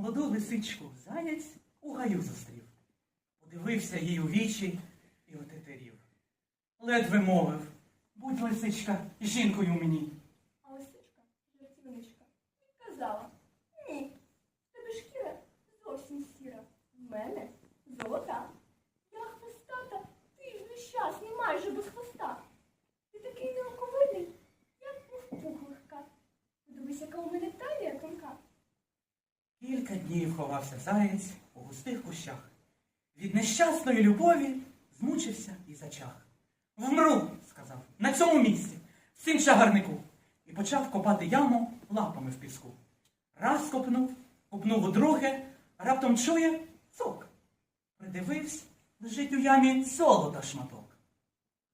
молоду лисичку заєць у гаю зустрів. Подивився їй у вічі і отетерів. Ледве мовив, будь лисичка, жінкою мені. Кілька днів ховався заєць у густих кущах. Від нещасної любові змучився і зачах. Вмру, сказав, на цьому місці, в чагарнику, і почав копати яму лапами в піску. Раз копнув, копнув удруге, раптом чує цок. Придивився, лежить у ямі золота шматок.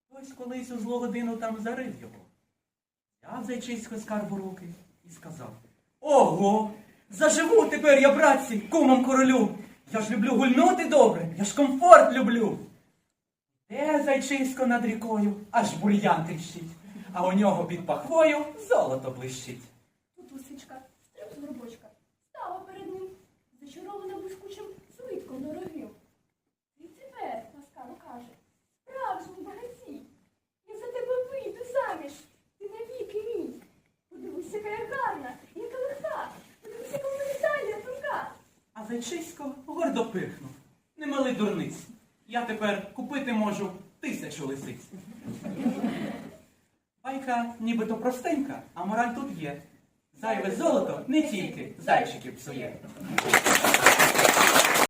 Хтось колись у злу годину там зарив його. Взяв зайчисько скарб у руки і сказав: Ого! Заживу тепер я, братці, кумом королю. Я ж люблю гульнути добре, я ж комфорт люблю. Де зайчисько над рікою, аж бур'ян тріщить, а у нього під пахвою золото блищить. Зайчисько гордо пихнув. Не мали дурниць. Я тепер купити можу тисячу лисиць. Байка нібито простенька, а мораль тут є. Зайве золото не тільки зайчиків псує.